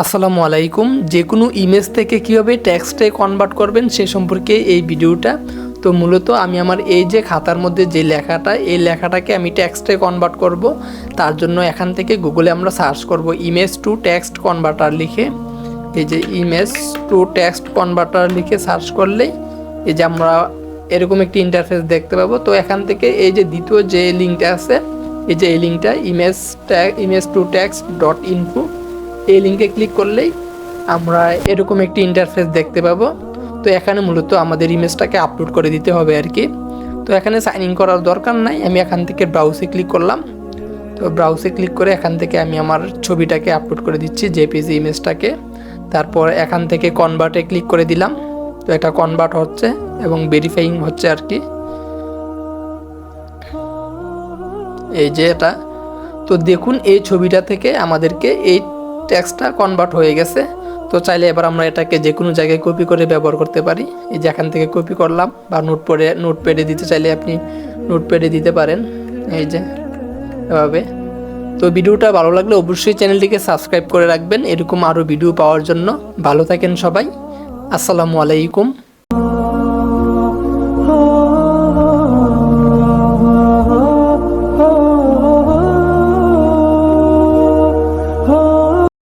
আসসালামু আলাইকুম। যে কোনো ইমেজ থেকে কীভাবে টেক্সটে কনভার্ট করবেন সে সম্পর্কে এই ভিডিওটা। তো মূলত আমি আমার এই যে খাতার মধ্যে যে লেখাটা, এই লেখাটাকে আমি টেক্সটে কনভার্ট করব। তার জন্য এখান থেকে গুগলে আমরা সার্চ করব ইমেজ টু টেক্সট কনভার্টার লিখে। এই যে ইমেজ টু টেক্সট কনভার্টার লিখে সার্চ করলেই এই যে আমরা এরকম একটি ইন্টারফেস দেখতে পাবো। তো এখান থেকে এই যে দ্বিতীয় যে লিঙ্কটা আছে, এই যে এই লিঙ্কটা image image to text dot info এই লিঙ্কে ক্লিক করলেই আমরা এরকম একটি ইন্টারফেস দেখতে পাবো। তো এখানে মূলত আমাদের ইমেজটাকে আপলোড করে দিতে হবে আর কি। তো এখানে সাইন ইন করার দরকার নাই, আমি এখান থেকে ব্রাউজে ক্লিক করলাম। তো ব্রাউজে ক্লিক করে এখান থেকে আমি আমার ছবিটাকে আপলোড করে দিচ্ছি জেপিজি ইমেজটাকে তারপর এখান থেকে কনভার্টে ক্লিক করে দিলাম। তো এটা কনভার্ট হচ্ছে এবং ভেরিফাইং হচ্ছে আর কি। এই যে এটা। তো দেখুন, এই ছবিটা থেকে আমাদেরকে এই টেক্সটটা কনভার্ট হয়ে গেছে। তো চাইলে এবার আমরা এটাকে যে কোনো জায়গায় কপি করে ব্যবহার করতে পারি। এই যে এখান থেকে কপি করলাম বা নোট পড়ে নোট প্যাডে দিতে চাইলে আপনি নোট প্যাডে দিতে পারেন। এই যে, এভাবে। তো ভিডিওটা ভালো লাগলে অবশ্যই চ্যানেলটিকে সাবস্ক্রাইব করে রাখবেন। এরকম আরও ভিডিও পাওয়ার জন্য। ভালো থাকেন সবাই। আসসালামু আলাইকুম।